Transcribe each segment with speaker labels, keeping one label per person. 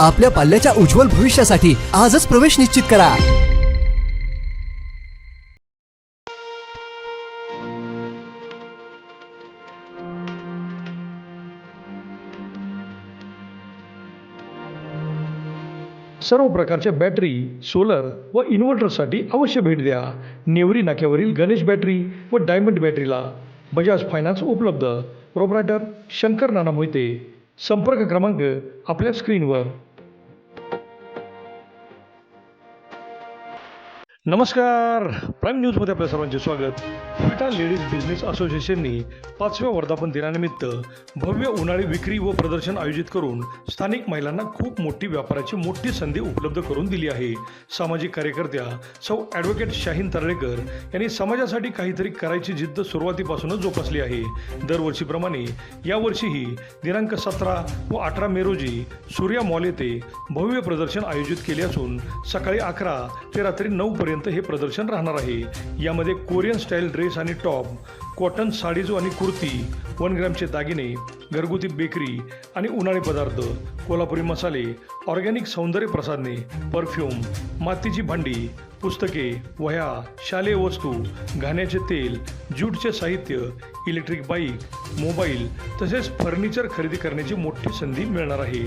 Speaker 1: आपल्या पाल्याच्या उज्ज्वल भविष्यासाठी आजच प्रवेश निश्चित करा.
Speaker 2: सर्व प्रकारच्या बॅटरी सोलर व इन्व्हर्टरसाठी अवश्य भेट द्या. नेवरी नाक्यावरील गणेश बॅटरी व डायमंड बॅटरीला बजाज फायनान्स उपलब्ध. प्रोप्रायटर शंकर नाना मोहिते. संपर्क क्रमांक आपल्या स्क्रीनवर. नमस्कार. प्राईम न्यूजमध्ये आपल्या सर्वांचे स्वागत. विटा लेडीज बिझनेस असोसिएशननी पाचव्या वर्धापन दिनानिमित्त भव्य उन्हाळी विक्री व प्रदर्शन आयोजित करून स्थानिक महिलांना खूप मोठी व्यापाराची मोठी संधी उपलब्ध करून दिली आहे. सामाजिक कार्यकर्त्या सौ ॲडव्होकेट शाहीन तरळेकर यांनी समाजासाठी काहीतरी करायची जिद्द सुरुवातीपासूनच जोपासली आहे. दरवर्षीप्रमाणे यावर्षीही दिनांक सतरा व अठरा मे रोजी सूर्या मॉल येथे भव्य प्रदर्शन आयोजित केले असून सकाळी अकरा ते रात्री नऊपर्यंत पर्यंत हे प्रदर्शन राहणार आहे. यामध्ये कोरियन स्टाईल ड्रेस आणि टॉप कॉटन साडीजू आणि कुर्ती वन ग्रॅमचे दागिने घरगुती बेकरी आणि उन्हाळी पदार्थ कोल्हापुरी मसाले ऑर्गॅनिक सौंदर्य प्रसाधने परफ्यूम मातीची भांडी पुस्तके वह्या शालेय वस्तू घाण्याचे तेल ज्यूटचे साहित्य इलेक्ट्रिक बाईक मोबाईल तसेच फर्निचर खरेदी करण्याची मोठी संधी मिळणार आहे.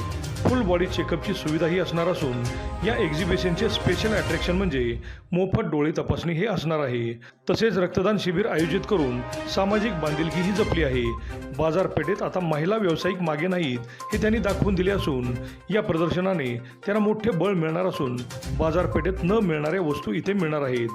Speaker 2: फुल बॉडी चेकअपची सुविधाही असणार असून या एक्झिबिशनचे स्पेशल अट्रॅक्शन म्हणजे मोफत डोळे तपासणी हे असणार आहे. तसेच रक्तदान शिबिर आयोजित करून सामाजिक बांधिलकीही जपली आहे. बाजारपेठेत आता महिला व्यावसायिक मागे नाहीत हे त्यांनी दाखवून दिले असून या प्रदर्शनाने त्यांना मोठे बळ मिळणार असून बाजारपेठेत न मिळणाऱ्या वस्तू इथे मिळणार आहेत.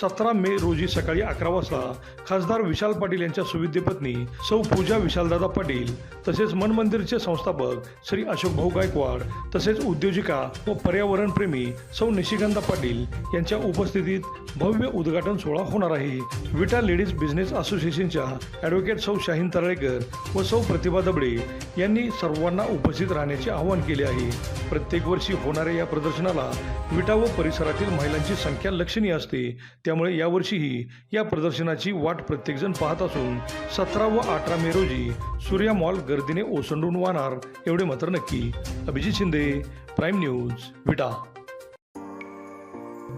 Speaker 2: सतरा मे रोजी सकाळी अकरा वाजता खासदार विशाल पाटील यांच्या सुविद्य पत्नी सौ पूजा विशालदादा पाटील तसेच मनमंदिरचे संस्थापक श्री अशोक भाऊ गायकवाड तसेच उद्योजिका व पर्यावरणप्रेमी सौ निशिगंधा पाटील यांच्या उपस्थितीत भव्य उद्घाटन सोहळा होणार आहे. विटा लेडीज बिझनेस असोसिएशनच्या ॲडव्होकेट सौ शाहीन तराळेकर व सौ प्रतिभा दबडे यांनी सर्वांना उपस्थित राहण्याचे आवाहन केले आहे. प्रत्येक वर्षी होणाऱ्या या प्रदर्शनाला विटा व परिसरातील महिलांची संख्या लक्षणीय असते. त्यामुळे यावर्षीही या प्रदर्शनाची वाट प्रत्येकजण पाहत असून सतरा व अठरा मे रोजी सूर्या मॉल गर्दीने ओसंडून वाहणार एवढे मात्र नक्की. Abhijit Shinde prime news Vita.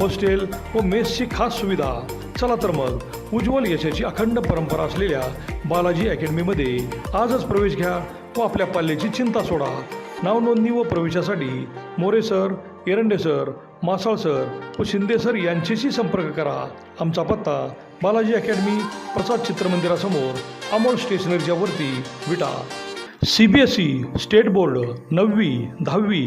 Speaker 2: Hostel व मेसची खास सुविधा. चला तर मग उज्ज्वल यशाची अखंड परंपरा असलेल्या बालाजी अकॅडमीमध्ये आजच प्रवेश घ्या व आपल्या पाल्याची चिंता सोडा. नावनोंदणी व प्रवेशासाठी More sir Erande sir Masal sir व शिंदे सर यांच्याशी संपर्क करा. आमचा पत्ता बालाजी अकॅडमी प्रसाद चित्रमंदिरासमोर अमोल स्टेशनरीच्या वरती Vita. C B S E state board नववी दहावी